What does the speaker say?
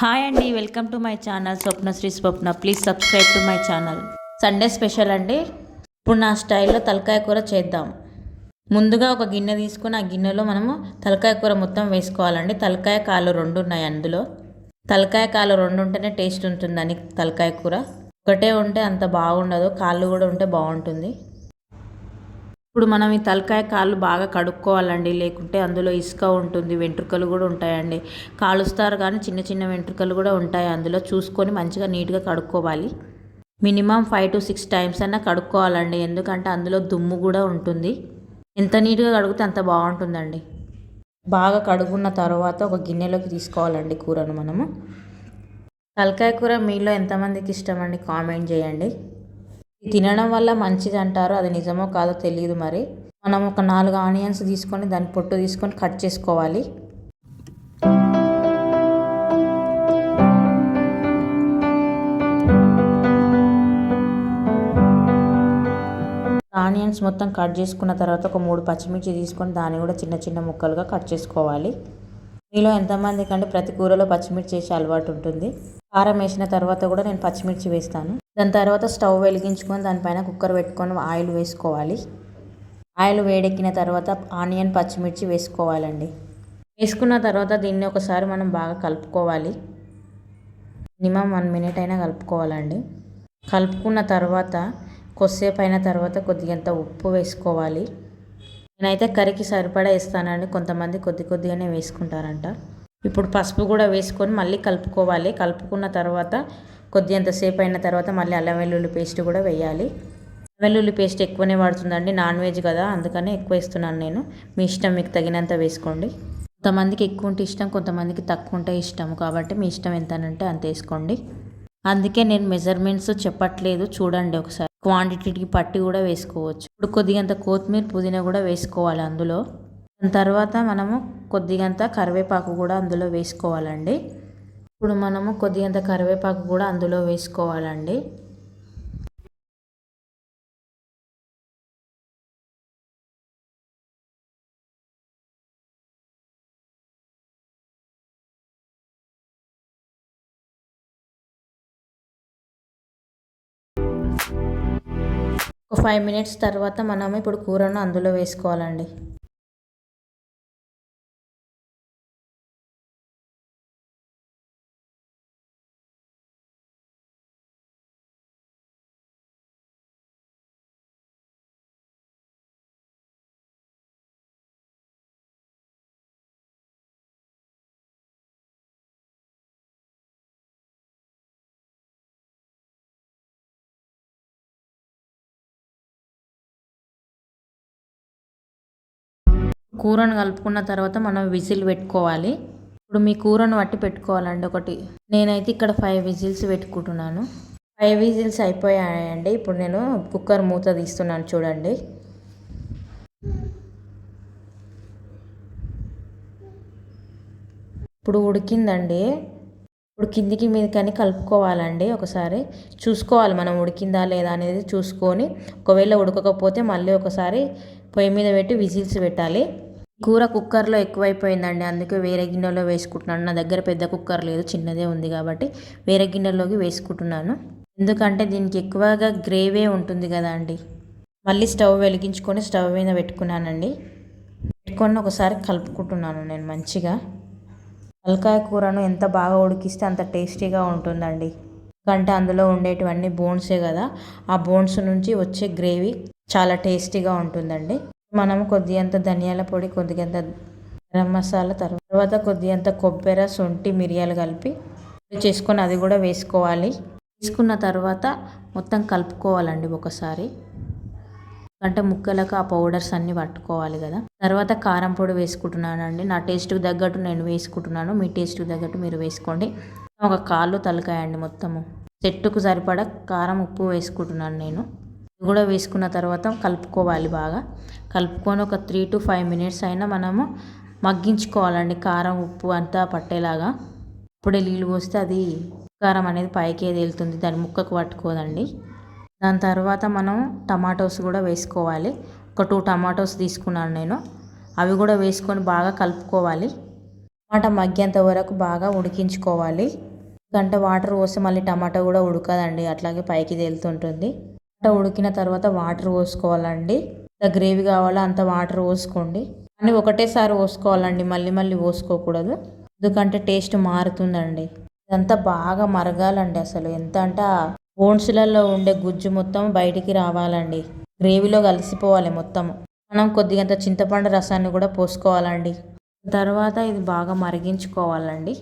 Hi అండి welcome to my channel Swapna Sri Swapna. Please subscribe to my channel. Sunday special అండి. ఇప్పుడు నా స్టైల్లో తలకాయ కూర చేద్దాం. ముందుగా ఒక గిన్నె తీసుకుని ఆ గిన్నెలో మనము తలకాయ కూర మొత్తం వేసుకోవాలండి. తలకాయ కాలు రెండు ఉన్నాయి అందులో. తలకాయ కాలు రెండు ఉంటేనే టేస్ట్ ఉంటుందని తలకాయ కూర. ఒకటే ఉంటే అంత బాగుండదు. కాళ్ళు కూడా ఉంటే బాగుంటుంది. ఇప్పుడు మనం ఈ తలకాయ కాళ్ళు బాగా కడుక్కోవాలండి. లేకుంటే అందులో ఇసుక ఉంటుంది వెంట్రుకలు కూడా ఉంటాయండి. కాలుస్తారు కానీ చిన్న చిన్న వెంట్రుకలు కూడా ఉంటాయి అందులో. చూసుకొని మంచిగా నీట్గా కడుక్కోవాలి. Minimum five to six times అన్నా కడుక్కోవాలండి. ఎందుకంటే అందులో దుమ్ము కూడా ఉంటుంది. ఎంత నీట్గా కడిగితే అంత బాగుంటుందండి. బాగా కడుగున్న తర్వాత ఒక గిన్నెలోకి తీసుకోవాలండి కూరను మనము. తలకాయ కూర మీలో ఎంతమందికి ఇష్టం అండి కామెంట్ చేయండి. తినడం వల్ల మంచిది అంటారు అది నిజమో కాదో తెలియదు మరి. మనం ఒక నాలుగు ఆనియన్స్ తీసుకొని దాని పొట్టు తీసుకొని కట్ చేసుకోవాలి. ఆనియన్స్ మొత్తం కట్ చేసుకున్న తర్వాత ఒక మూడు పచ్చిమిర్చి తీసుకొని దాన్ని కూడా చిన్న చిన్న ముక్కలుగా కట్ చేసుకోవాలి. మీలో ఎంతమంది కంటే ప్రతి కూరలో పచ్చిమిర్చి వేసే అలవాటు ఉంటుంది. కారం వేసిన తర్వాత కూడా నేను పచ్చిమిర్చి వేస్తాను. దాని తర్వాత స్టవ్ వెలిగించుకొని దానిపైన కుక్కర్ పెట్టుకొని ఆయిల్ వేసుకోవాలి. ఆయిల్ వేడెక్కిన తర్వాత ఆనియన్ పచ్చిమిర్చి వేసుకోవాలండి. వేసుకున్న తర్వాత దీన్ని ఒకసారి మనం బాగా కలుపుకోవాలి. మినిమం వన్ మినిట్ అయినా కలుపుకోవాలండి. కలుపుకున్న తర్వాత కొద్దిసేపు అయిన తర్వాత కొద్దిగంత ఉప్పు వేసుకోవాలి. నేనైతే కర్రీకి సరిపడా వేస్తానండి. కొంతమంది కొద్ది కొద్దిగానే వేసుకుంటారంట. ఇప్పుడు పసుపు కూడా వేసుకొని మళ్ళీ కలుపుకోవాలి. కలుపుకున్న తర్వాత కొద్దిగంతసేపు అయిన తర్వాత మళ్ళీ అల్లం వెల్లుల్లి పేస్ట్ కూడా వేయాలి. వెల్లుల్లి పేస్ట్ ఎక్కువనే పడుతుందండి నాన్ వెజ్ కదా అందుకనే ఎక్కువ వేస్తున్నాను నేను. మీ ఇష్టం మీకు తగినంత వేసుకోండి. కొంతమందికి ఎక్కువ ఉంటే ఇష్టం కొంతమందికి తక్కువ ఉంటే ఇష్టం. కాబట్టి మీ ఇష్టం ఎంతనంటే అంత వేసుకోండి. అందుకే నేను మెజర్మెంట్స్ చెప్పట్లేదు చూడండి ఒకసారి. క్వాంటిటీకి పట్టి కూడా వేసుకోవచ్చు. ఇప్పుడు కొద్దిగంత కొత్తిమీర పుదీనా కూడా వేసుకోవాలి అందులో. దాని తర్వాత మనము కొద్దిగంత కరివేపాకు కూడా అందులో వేసుకోవాలండి. ఇప్పుడు మనము కొద్దిగంత కరివేపాకు కూడా అందులో వేసుకోవాలండి. ఒక ఫైవ్ మినిట్స్ తర్వాత మనం ఇప్పుడు కూరను అందులో వేసుకోవాలండి. కూరను కలుపుకున్న తర్వాత మనం విజిల్ పెట్టుకోవాలి. ఇప్పుడు మీ కూరను బట్టి పెట్టుకోవాలండి ఒకటి. నేనైతే ఇక్కడ ఫైవ్ విజిల్స్ పెట్టుకుంటున్నాను. ఫైవ్ విజిల్స్ అయిపోయాయండి. ఇప్పుడు నేను కుక్కర్ మూత తీస్తున్నాను చూడండి. ఇప్పుడు ఉడికిందండి. ఇప్పుడు కిందికి మీదకని కలుపుకోవాలండి ఒకసారి. చూసుకోవాలి మనం ఉడికిందా లేదా అనేది చూసుకొని ఒకవేళ ఉడకకపోతే మళ్ళీ ఒకసారి పొయ్యి మీద పెట్టి విజిల్స్ పెట్టాలి. కూర కుక్కర్లో ఎక్కువైపోయిందండి. అందుకే వేరే గిన్నెలో వేసుకుంటున్నాను. నా దగ్గర పెద్ద కుక్కర్ లేదు చిన్నదే ఉంది కాబట్టి వేరే గిన్నెలోకి వేసుకుంటున్నాను. ఎందుకంటే దీనికి ఎక్కువగా గ్రేవే ఉంటుంది కదా అండి. మళ్ళీ స్టవ్ వెలిగించుకొని స్టవ్ మీద పెట్టుకున్నానండి. పెట్టుకొని ఒకసారి కలుపుకుంటున్నాను నేను మంచిగా. తలకాయ కూరను ఎంత బాగా ఉడికిస్తే అంత టేస్టీగా ఉంటుందండి. ఎందుకంటే అందులో ఉండేటివన్నీ బోన్సే కదా. ఆ బోన్స్ నుంచి వచ్చే గ్రేవీ చాలా టేస్టీగా ఉంటుందండి. మనం కొద్దిగంత ధనియాల పొడి కొద్దిగంత గరం మసాలా తర్వాత కొద్దిగంత కొబ్బరి శొంఠి మిరియాలు కలిపి చేసుకొని అది కూడా వేసుకోవాలి. తీసుకున్న తర్వాత మొత్తం కలుపుకోవాలండి ఒకసారి. అంటే ముక్కలకు ఆ పౌడర్స్ అన్నీ పట్టుకోవాలి కదా. తర్వాత కారం పొడి వేసుకుంటున్నానండి. నా టేస్ట్కి తగ్గట్టు నేను వేసుకుంటున్నాను. మీ టేస్ట్కి తగ్గట్టు మీరు వేసుకోండి. ఒక కాళ్ళు తలకాయండి మొత్తము. చెట్టుకు సరిపడా కారం ఉప్పు వేసుకుంటున్నాను నేను. కూడా వేసుకున్న తర్వాత కలుపుకోవాలి బాగా. కలుపుకొని ఒక త్రీ టు ఫైవ్ మినిట్స్ అయినా మనము మగ్గించుకోవాలండి. కారం ఉప్పు అంతా పట్టేలాగా. అప్పుడే నీళ్ళు పోస్తే అది కారం అనేది పైకి తేలుతుంది. దాని ముక్కకు పట్టుకోదండి. దాని తర్వాత మనం టమాటోస్ కూడా వేసుకోవాలి. ఒక టూ టమాటోస్ తీసుకున్నాను నేను. అవి కూడా వేసుకొని బాగా కలుపుకోవాలి. టమాటా మగ్గేంత వరకు బాగా ఉడికించుకోవాలి. ఎందుకంటే వాటర్ పోస్తే మళ్ళీ టమాటా కూడా ఉడకదండి. అట్లాగే పైకి తేలుతుంటుంది. టమాటా ఉడికిన తర్వాత వాటర్ పోసుకోవాలండి. ఎంత గ్రేవీ కావాలో అంత వాటర్ పోసుకోండి. కానీ ఒకటేసారి పోసుకోవాలండి. మళ్ళీ మళ్ళీ పోసుకోకూడదు. ఎందుకంటే టేస్ట్ మారుతుందండి. ఇదంతా బాగా మరగాలండి అసలు. ఎంత అంటే బోన్స్లలో ఉండే గుజ్జు మొత్తం బయటికి రావాలండి. గ్రేవీలో కలిసిపోవాలి మొత్తం. మనం కొద్దిగంత చింతపండు రసాన్ని కూడా పోసుకోవాలండి. తర్వాత ఇది బాగా మరిగించుకోవాలండి.